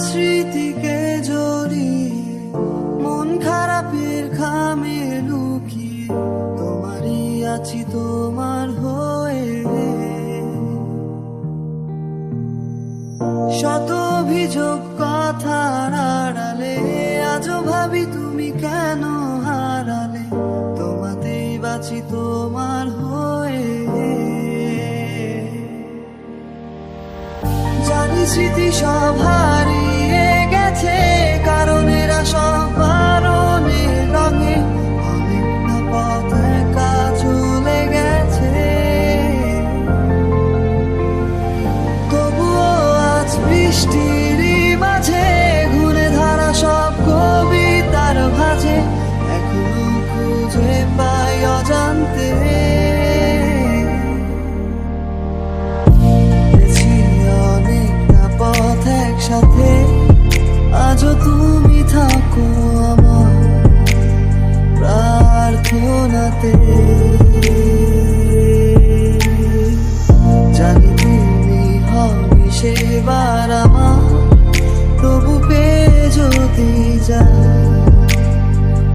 স্মৃতিকে জড়িয়ে মন খারাপের খামে লুকিয়ে তোমারই আছি তোমার হয়ে। শত অভিযোগ কথার আড়ালে আজও ভাবি তুমি কেন হারালে? তোমাতেই বাঁচি তোমার হয়ে। জানি স্মৃতি সব আজ বৃষ্টিরই মাঝে ঘুরে ধারা সব কবিতার ভাজে, এখনও খুঁজে পাই অজান্তে। গেছি অনেক পথ একসাথে, আজও তুমি থাকো আমার প্রার্থনাতে।